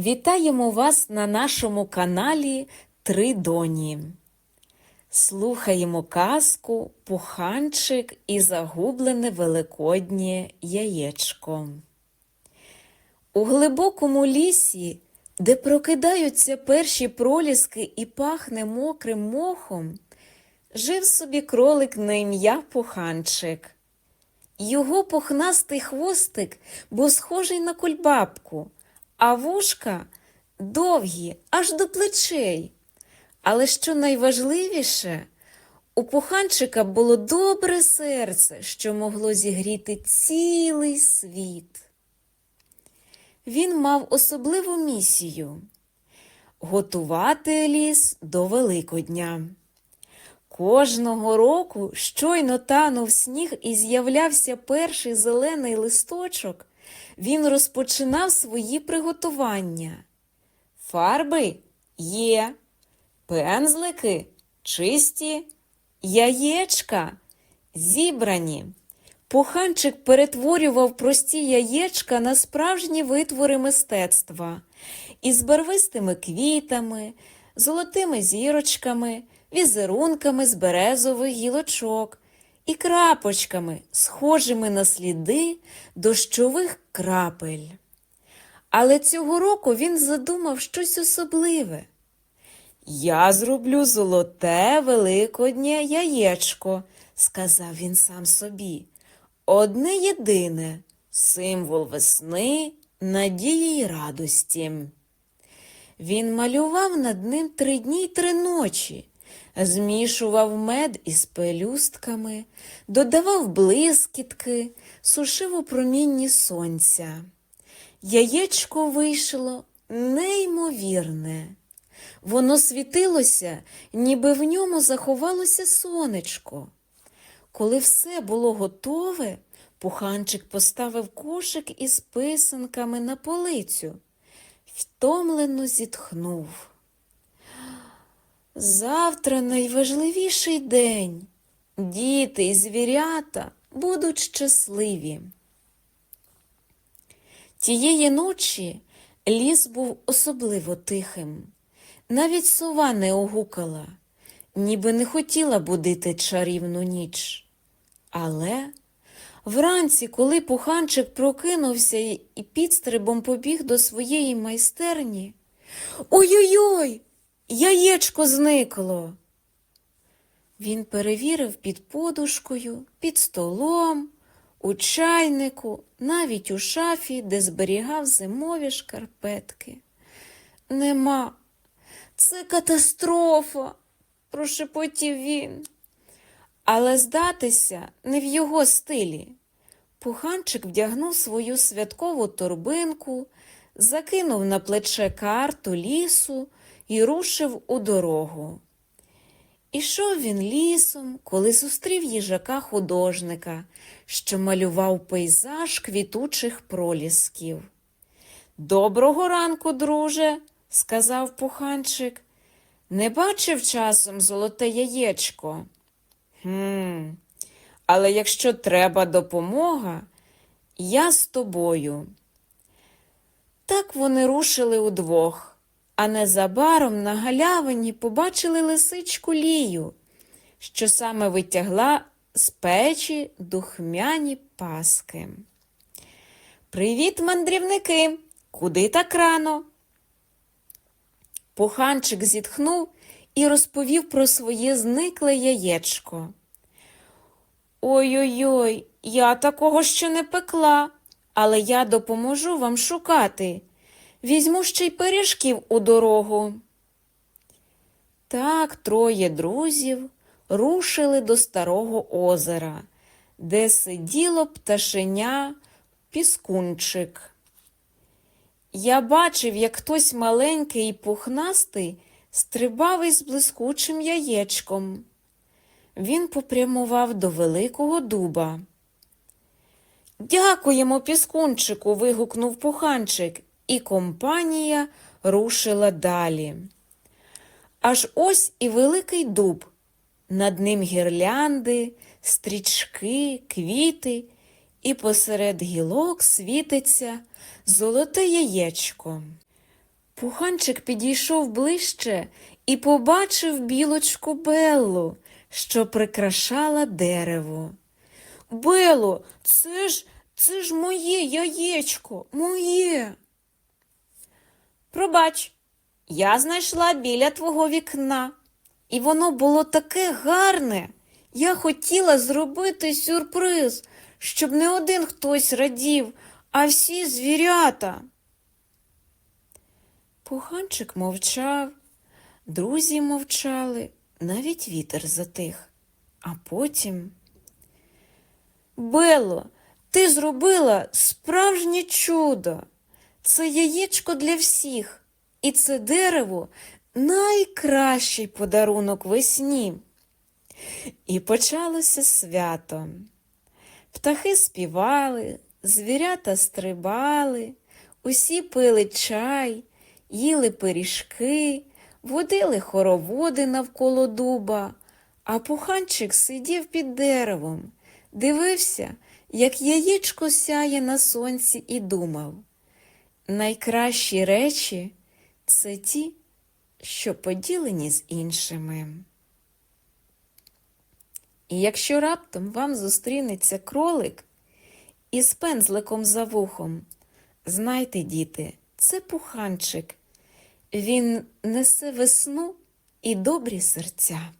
Вітаємо вас на нашому каналі Три Доні. Слухаємо казку Пуханчик і загублене великоднє яєчко. У глибокому лісі, де прокидаються перші проліски і пахне мокрим мохом, жив собі кролик на ім'я Пуханчик. Його пухнастий хвостик був схожий на кульбабку, а вушка довгі, аж до плечей. Але що найважливіше, у пуханчика було добре серце, що могло зігріти цілий світ. Він мав особливу місію готувати ліс до Великодня. Кожного року щойно танув сніг і з'являвся перший зелений листочок, він розпочинав свої приготування. Фарби є, пензлики чисті, яєчка зібрані. Пуханчик перетворював прості яєчка на справжні витвори мистецтва із барвистими квітами, золотими зірочками, візерунками з березових гілочок і крапочками, схожими на сліди дощових крапель. Але цього року він задумав щось особливе. Я зроблю золоте великоднє яєчко, сказав він сам собі. Одне єдине символ весни, надії й радості. Він малював над ним три дні й три ночі, змішував мед із пелюстками, додавав блискітки, сушив у промінні сонця. Яєчко вийшло неймовірне. Воно світилося, ніби в ньому заховалося сонечко. Коли все було готове, пуханчик поставив кошик із писанками на полицю, втомлено зітхнув. Завтра найважливіший день. Діти і звірята будуть щасливі. Тієї ночі ліс був особливо тихим. Навіть сова не огукала, ніби не хотіла будити чарівну ніч. Але вранці, коли пуханчик прокинувся і підстрибом побіг до своєї майстерні, ой-ой-ой, яєчко зникло. Він перевірив під подушкою, під столом, у чайнику, навіть у шафі, де зберігав зимові шкарпетки. Нема. Це катастрофа, прошепотів він. Але здатися не в його стилі. Пуханчик вдягнув свою святкову торбинку, закинув на плече карту лісу і рушив у дорогу. Ішов він лісом, коли зустрів їжака художника, що малював пейзаж квітучих пролісків. Доброго ранку, друже, сказав пуханчик. Не бачив часом золоте яєчко. Хм, але якщо треба допомога, я з тобою. Так вони рушили удвох, а незабаром на галявині побачили лисичку Лію, що саме витягла з печі духмяні паски. Привіт, мандрівники! Куди так рано? Пуханчик зітхнув і розповів про своє зникле яєчко. Ой-ой-ой, я такого ще не пекла, але я допоможу вам шукати. Візьму ще й пиріжків у дорогу. Так троє друзів рушили до старого озера, де сиділо пташеня піскунчик. Я бачив, як хтось маленький і пухнастий стрибав із блискучим яєчком. Він попрямував до великого дуба. Дякуємо, піскунчику. вигукнув пуханчик, і компанія рушила далі. Аж ось і великий дуб. Над ним гірлянди, стрічки, квіти, і посеред гілок світиться золоте яєчко. Пуханчик підійшов ближче і побачив білочку Беллу, що прикрашала дерево. Бело, це ж, це ж моє яєчко, моє. Пробач, я знайшла біля твого вікна, і воно було таке гарне. Я хотіла зробити сюрприз, щоб не один хтось радів, а всі звірята. Пуганчик мовчав, друзі мовчали, навіть вітер затих. А потім. Бело, ти зробила справжнє чудо. Це яєчко для всіх, і це дерево найкращий подарунок весні. І почалося свято. Птахи співали, звірята стрибали, усі пили чай, їли пиріжки, водили хороводи навколо дуба, а пуханчик сидів під деревом, дивився, як яєчко сяє на сонці, і думав. Найкращі речі це ті, що поділені з іншими. І якщо раптом вам зустрінеться кролик із пензликом за вухом, знайте, діти, це пуханчик. Він несе весну і добрі серця.